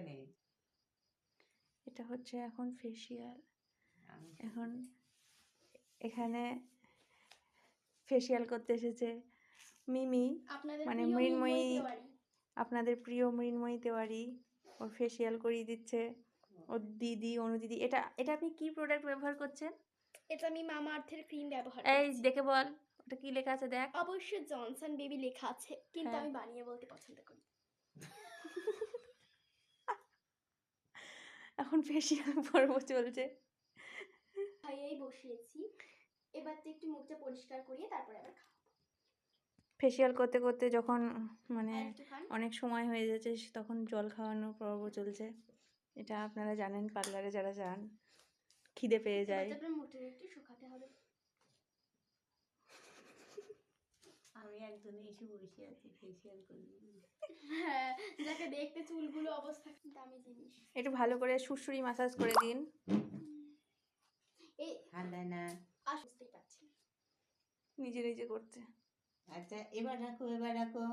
এখানে এটা হচ্ছে এখন ফেসিয়াল এখন এখানে ফেসিয়াল করতে এসেছে মিমি মানে মৃন্ময়ী আপনাদের প্রিয় মৃন্ময়ী তেওয়ারি ওর ফেসিয়াল করিয়ে দিচ্ছে। ওর দিদি অনুদিদি এটা এটা আপনি কি প্রোডাক্ট ব্যবহার করছেন? এটা আমি মামা আর্থের ক্রিম ব্যবহার এই দেখে বল ওটা কি লেখা আছে দেখ। অবশ্যই জনসন বেবি লেখা আছে কিন্তু হ্যাঁ। আমি বানিয়ে বলতে পছন্দ করি। এখন ফেসিয়াল পর্ব চলছে। খাইয়েই বসিয়েছি। এবার তো একটু মুখটা পরিষ্কার করিয়ে তারপরে আবার খাব। ফেসিয়াল করতে করতে যখন মানে অনেক সময় হয়ে যাচ্ছে তখন জল খাওয়ানোর পর্ব চলছে। এটা আপনারা জানেন পার্লারে যারা যান খিদে পেয়ে যায়। এবার তারপরে মুখটা একটু শুকাতে হবে। আমি একজন এসে বসে আছি ফেসিয়াল করি হ্যাঁ যাকে দেখতে চুলগুলো অবস্থা দামি জিনিস। একটু ভালো করে সুরসুরি মাসাজ করে দিন। এই না। আর পারছি নিজে নিজে করতে। আচ্ছা এবার রাখো এবার রাখো।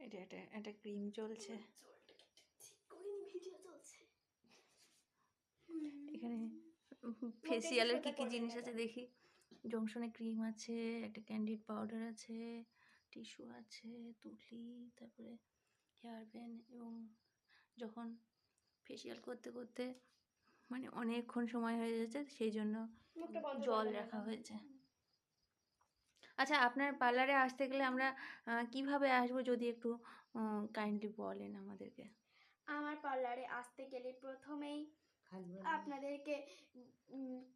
এটা এটা একটা ক্রিম চলছে। চুলটা একটু ঠিক করে নি, ভিডিও চলছে। এখানে ফেসিয়ালের কি কি জিনিস আছে দেখি। জংশনে ক্রিম আছে একটা ক্যান্ডিড পাউডার আছে। টিস্যু আছে তুলি তারপরে হেয়ার ব্যান্ড এবং যখন ফেসিয়াল করতে করতে মানে অনেকক্ষণ সময় হয়ে যাচ্ছে সেই জন্য জল রাখা হয়েছে। আচ্ছা আপনার পার্লারে আসতে গেলে আমরা কীভাবে আসব যদি একটু কাইন্ডলি বলেন আমাদেরকে? আমার পার্লারে আসতে গেলে প্রথমেই আপনাদেরকে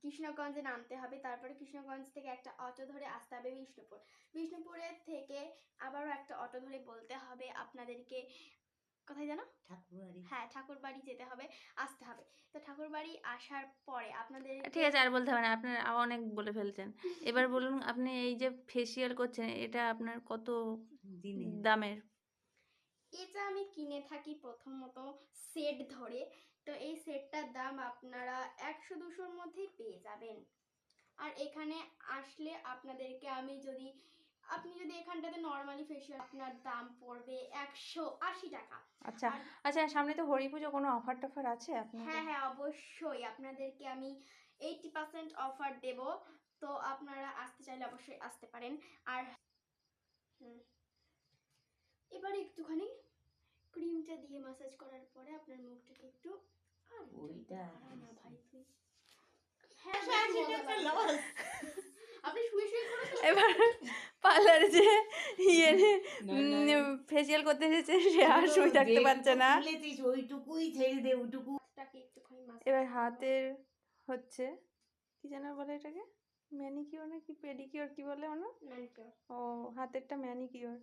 কৃষ্ণগঞ্জে নামতে হবে। তারপরে কৃষ্ণগঞ্জ থেকে একটা অটো ধরে আসতে হবে বিষ্ণুপুর। বিষ্ণুপুরের থেকে আবারও একটা অটো ধরে বলতে হবে আপনাদেরকে কোথায় জানো ঠাকুরবাড়ি। হ্যাঁ ঠাকুরবাড়ি যেতে হবে আসতে হবে। তো ঠাকুরবাড়ি আসার পরে আপনাদের ঠিক আছে আর বলতে হবে না আপনার অনেক বলে ফেলছেন। এবার বলুন আপনি এই যে ফেসিয়াল করছেন এটা আপনার কত দিনে? দামের? এটা আমি কিনে থাকি প্রথমত সেট ধরে। তো এই সেটটার দাম আপনারা একশো দুশোর মধ্যেই পেয়ে যাবেন। আর এখানে আসলে আপনাদেরকে আমি যদি আপনি যদি এখানটাতে নর্মালি ফেসিয়াল আপনার দাম পড়বে একশো আশি টাকা। আচ্ছা আচ্ছা সামনে তো হরি পুজো কোনো অফার টফার আছে হ্যাঁ হ্যাঁ অবশ্যই আপনাদেরকে আমি এইটি পার্সেন্ট অফার দেব। তো আপনারা আসতে চাইলে অবশ্যই আসতে পারেন। আর হুম, এবার একটুখানি ক্রিমটা দিয়ে মাসাজ করার পরে আপনার মুখটাকে একটু আর ওইটা না ভাই তুই হ্যাঁ ফেলবেন। এবার পার্লারে যে ইয়ে। ফেসিয়াল করতে এসেছে সে আর থাকতে পারছে না। ওইটুকুই ছেড়ে দে ওইটুকু। এবার হাতের হচ্ছে কি যেন বলে এটাকে? ম্যানিকিওর না কি পেডিকিওর কি বলে ওনা? ও হাতেরটা ম্যানিকিওর